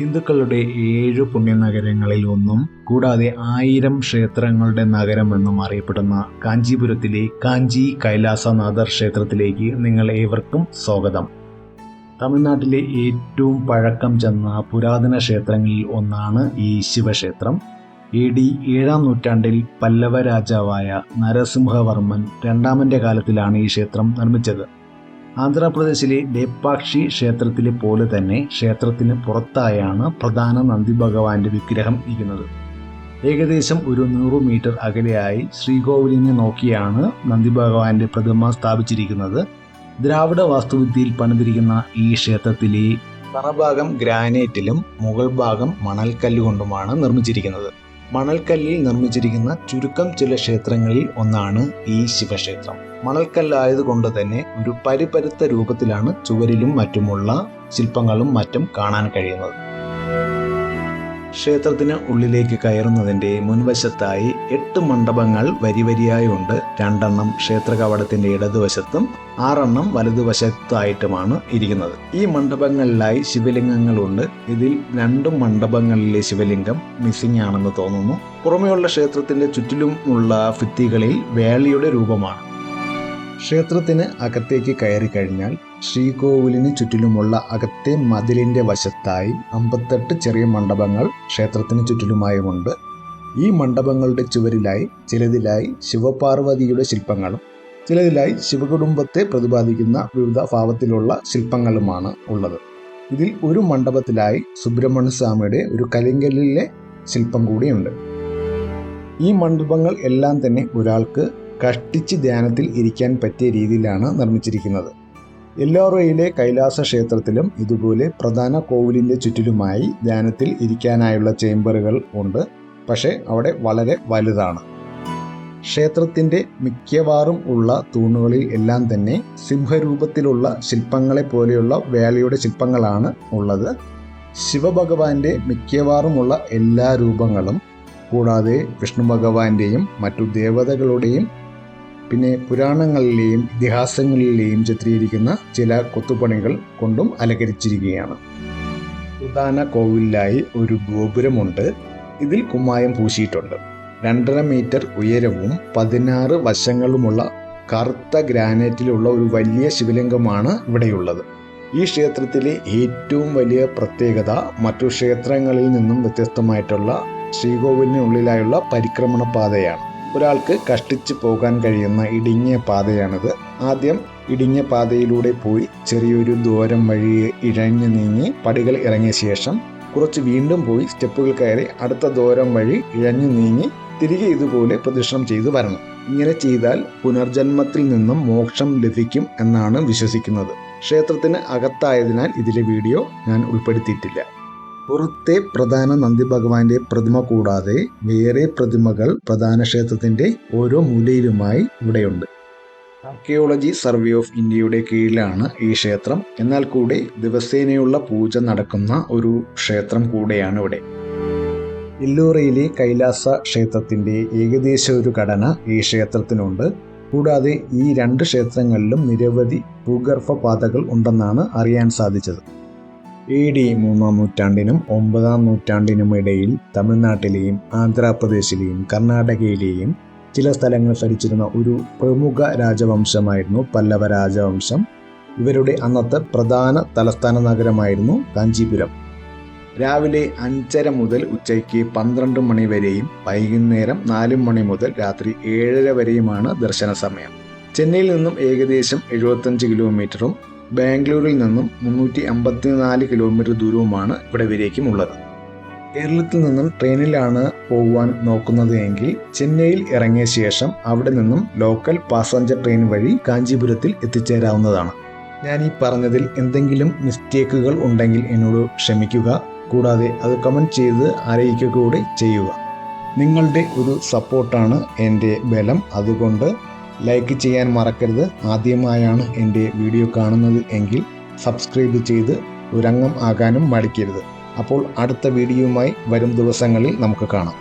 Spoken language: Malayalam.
ഹിന്ദുക്കളുടെ ഏഴു പുണ്യനഗരങ്ങളിൽ ഒന്നും കൂടാതെ ആയിരം ക്ഷേത്രങ്ങളുടെ നഗരമെന്നും അറിയപ്പെടുന്ന കാഞ്ചീപുരത്തിലെ കാഞ്ചി കൈലാസനാഥർ ക്ഷേത്രത്തിലേക്ക് നിങ്ങൾ ഏവർക്കും സ്വാഗതം. തമിഴ്നാട്ടിലെ ഏറ്റവും പഴക്കം ചെന്ന പുരാതന ക്ഷേത്രങ്ങളിൽ ഒന്നാണ് ഈ ശിവക്ഷേത്രം. എ ഡി ഏഴാം നൂറ്റാണ്ടിൽ പല്ലവ രാജാവായ നരസിംഹവർമ്മൻ രണ്ടാമന്റെ കാലത്തിലാണ് ഈ ക്ഷേത്രം നിർമ്മിച്ചത്. ആന്ധ്രാപ്രദേശിലെ ലേപ്പാക്ഷി ക്ഷേത്രത്തിലെ പോലെ തന്നെ ക്ഷേത്രത്തിന് പുറത്തായാണ് പ്രധാന നന്ദി ഭഗവാന്റെ വിഗ്രഹം ഇരിക്കുന്നത്. ഏകദേശം ഒരു നൂറ് മീറ്റർ അകലെയായി ശ്രീകോവിലിനെ നോക്കിയാണ് നന്ദി ഭഗവാന്റെ പ്രതിമ സ്ഥാപിച്ചിരിക്കുന്നത്. ദ്രാവിഡ വാസ്തുവിദ്യയിൽ പണിതിരിക്കുന്ന ഈ ക്ഷേത്രത്തിലെ തറഭാഗം ഗ്രാനൈറ്റിലും മുകൾ ഭാഗം മണൽക്കല്ലുകൊണ്ടുമാണ് നിർമ്മിച്ചിരിക്കുന്നത്. മണൽക്കല്ലിൽ നിർമ്മിച്ചിരിക്കുന്ന ചുരുക്കം ചില ക്ഷേത്രങ്ങളിൽ ഒന്നാണ് ഈ ശിവക്ഷേത്രം. മണൽക്കല്ലായതുകൊണ്ട് തന്നെ ഒരു പരിപരുത്ത രൂപത്തിലാണ് ചുവരിലും മറ്റുമുള്ള ശില്പങ്ങളും മറ്റും കാണാൻ കഴിയുന്നത്. ക്ഷേത്രത്തിന് ഉള്ളിലേക്ക് കയറുന്നതിന്റെ മുൻവശത്തായി എട്ട് മണ്ഡപങ്ങൾ വരിവരിയായി ഉണ്ട് രണ്ടെണ്ണം ക്ഷേത്ര കവടത്തിന്റെ ഇടതുവശത്തും ആറെണ്ണം വലതുവശത്തായിട്ടുമാണ് ഇരിക്കുന്നത്. ഈ മണ്ഡപങ്ങളിലായി ശിവലിംഗങ്ങളുണ്ട്. ഇതിൽ രണ്ടും മണ്ഡപങ്ങളിലെ ശിവലിംഗം മിസ്സിംഗ് ആണെന്ന് തോന്നുന്നു. പുറമെയുള്ള ക്ഷേത്രത്തിന്റെ ചുറ്റിലുമുള്ള ഭിത്തികളിൽ വേളിയുടെ രൂപമാണ്. ക്ഷേത്രത്തിന് അകത്തേക്ക് കയറി കഴിഞ്ഞാൽ ശ്രീകോവിലിന് ചുറ്റിലുമുള്ള അകത്തെ മതിലിന്റെ വശത്തായി അമ്പത്തെട്ട് ചെറിയ മണ്ഡപങ്ങൾ ക്ഷേത്രത്തിന് ചുറ്റിലുമായുമുണ്ട്. ഈ മണ്ഡപങ്ങളുടെ ചുവരിലായി ചിലതിലായി ശിവപാർവതിയുടെ ശില്പങ്ങളും ചിലതിലായി ശിവകുടുംബത്തെ പ്രതിപാദിക്കുന്ന വിവിധ ഭാവത്തിലുള്ള ശില്പങ്ങളുമാണ് ഉള്ളത്. ഇതിൽ ഒരു മണ്ഡപത്തിലായി സുബ്രഹ്മണ്യ സ്വാമിയുടെ ഒരു കലിങ്കലിലെ ശില്പം കൂടിയുണ്ട്. ഈ മണ്ഡപങ്ങൾ എല്ലാം തന്നെ ഒരാൾക്ക് കഷ്ടിച്ച് ധ്യാനത്തിൽ ഇരിക്കാൻ പറ്റിയ രീതിയിലാണ് നിർമ്മിച്ചിരിക്കുന്നത്. എല്ലോറയിലെ കൈലാസ ക്ഷേത്രത്തിലും ഇതുപോലെ പ്രധാന കോവിലിന്റെ ചുറ്റിലുമായി ധ്യാനത്തിൽ ഇരിക്കാനായുള്ള ചേമ്പറുകൾ ഉണ്ട്. പക്ഷേ അവിടെ വളരെ വലുതാണ്. ക്ഷേത്രത്തിന്റെ മിക്കവാറും ഉള്ള തൂണുകളിൽ എല്ലാം തന്നെ സിംഹരൂപത്തിലുള്ള ശില്പങ്ങളെ പോലെയുള്ള വേളയുടെ ശില്പങ്ങളാണ് ഉള്ളത്. ശിവഭഗവാന്റെ മിക്കവാറുമുള്ള എല്ലാ രൂപങ്ങളും കൂടാതെ വിഷ്ണു ഭഗവാന്റെയും മറ്റു ദേവതകളുടെയും പിന്നെ പുരാണങ്ങളിലെയും ഇതിഹാസങ്ങളിലെയും ചിത്രീകരിക്കുന്ന ചില കൊത്തുപണികൾ കൊണ്ടും അലങ്കരിച്ചിരിക്കുകയാണ്. പ്രധാന കോവിലായി ഒരു ഗോപുരമുണ്ട്. ഇതിൽ കുമ്മായം പൂശിയിട്ടുണ്ട്. രണ്ടര മീറ്റർ ഉയരവും പതിനാറ് വശങ്ങളുമുള്ള കറുത്ത ഗ്രാനൈറ്റിലുള്ള ഒരു വലിയ ശിവലിംഗമാണ് ഇവിടെയുള്ളത്. ഈ ക്ഷേത്രത്തിലെ ഏറ്റവും വലിയ പ്രത്യേകത മറ്റു ക്ഷേത്രങ്ങളിൽ നിന്നും വ്യത്യസ്തമായിട്ടുള്ള ശ്രീകോവിലിനുള്ളിലായുള്ള പരിക്രമണ പാതയാണ്. ഒരാൾക്ക് കഷ്ടിച്ച് പോകാൻ കഴിയുന്ന ഇടുങ്ങിയ പാതയാണിത്. ആദ്യം ഇടിഞ്ഞ പാതയിലൂടെ പോയി ചെറിയൊരു ദൂരം വഴി ഇഴഞ്ഞു നീങ്ങി പടികൾ ഇറങ്ങിയ ശേഷം കുറച്ച് വീണ്ടും പോയി സ്റ്റെപ്പുകൾ കയറി അടുത്ത ദൂരം വഴി ഇഴഞ്ഞു നീങ്ങി തിരികെ ഇതുപോലെ പ്രദക്ഷിണം ചെയ്തു വരണം. ഇങ്ങനെ ചെയ്താൽ പുനർജന്മത്തിൽ നിന്നും മോക്ഷം ലഭിക്കും എന്നാണ് വിശ്വസിക്കുന്നത്. ക്ഷേത്രത്തിന് അകത്തായതിനാൽ ഇതിലെ വീഡിയോ ഞാൻ ഉൾപ്പെടുത്തിയിട്ടില്ല. പുറത്തെ പ്രധാന നന്ദി ഭഗവാന്റെ പ്രതിമ കൂടാതെ വേറെ പ്രതിമകൾ പ്രധാന ക്ഷേത്രത്തിന്റെ ഓരോ മൂലയിലുമായി ഇവിടെയുണ്ട്. ആർക്കിയോളജി സർവേ ഓഫ് ഇന്ത്യയുടെ കീഴിലാണ് ഈ ക്ഷേത്രം. എന്നാൽ കൂടെ ദിവസേനയുള്ള പൂജ നടക്കുന്ന ഒരു ക്ഷേത്രം കൂടെയാണ് ഇവിടെ. ഇല്ലൂറയിലെ കൈലാസ ക്ഷേത്രത്തിന്റെ ഏകദേശ ഒരു ഘടന ഈ ക്ഷേത്രത്തിനുണ്ട്. കൂടാതെ ഈ രണ്ട് ക്ഷേത്രങ്ങളിലും നിരവധി ഭൂഗർഭ പാതകൾ ഉണ്ടെന്നാണ് അറിയാൻ സാധിച്ചത്. എ ഡി മൂന്നാം നൂറ്റാണ്ടിനും ഒമ്പതാം നൂറ്റാണ്ടിനും ഇടയിൽ തമിഴ്നാട്ടിലെയും ആന്ധ്രാപ്രദേശിലെയും കർണാടകയിലെയും ചില സ്ഥലങ്ങൾ ഭരിച്ചിരുന്ന ഒരു പ്രമുഖ രാജവംശമായിരുന്നു പല്ലവ രാജവംശം. ഇവരുടെ അന്നത്തെ പ്രധാന തലസ്ഥാന നഗരമായിരുന്നു കാഞ്ചീപുരം. രാവിലെ അഞ്ചര മുതൽ ഉച്ചയ്ക്ക് പന്ത്രണ്ട് മണി വരെയും വൈകുന്നേരം നാല് മണി മുതൽ രാത്രി ഏഴര വരെയുമാണ് ദർശന സമയം ചെന്നൈയിൽ നിന്നും ഏകദേശം എഴുപത്തഞ്ച് കിലോമീറ്ററും ബാംഗ്ലൂരിൽ നിന്നും മുന്നൂറ്റി അമ്പത്തിനാല് കിലോമീറ്റർ ദൂരവുമാണ് ഇവിടെ വരേക്കും ഉള്ളത് കേരളത്തിൽ നിന്നും ട്രെയിനിലാണ് പോകുവാൻ നോക്കുന്നത് എങ്കിൽ ചെന്നൈയിൽ ഇറങ്ങിയ ശേഷം അവിടെ നിന്നും ലോക്കൽ പാസഞ്ചർ ട്രെയിൻ വഴി കാഞ്ചീപുരത്തിൽ എത്തിച്ചേരാവുന്നതാണ്. ഞാൻ ഈ പറഞ്ഞതിൽ എന്തെങ്കിലും മിസ്റ്റേക്കുകൾ ഉണ്ടെങ്കിൽ എന്നോട് ക്ഷമിക്കുക. കൂടാതെ അത് കമന്റ് ചെയ്ത് അറിയിക്കുക കൂടി ചെയ്യുക. നിങ്ങളുടെ ഒരു സപ്പോർട്ടാണ് എന്റെ ബലം. അതുകൊണ്ട് ലൈക്ക് ചെയ്യാൻ മറക്കരുത്. ആദ്യമായാണ് എന്റെ വീഡിയോ കാണുന്നത് എങ്കിൽ സബ്സ്ക്രൈബ് ചെയ്ത് ഒരംഗം ആകാനും മടിക്കരുത്. അപ്പോൾ അടുത്ത വീഡിയോയുമായി വരും ദിവസങ്ങളിൽ നമുക്ക് കാണാം.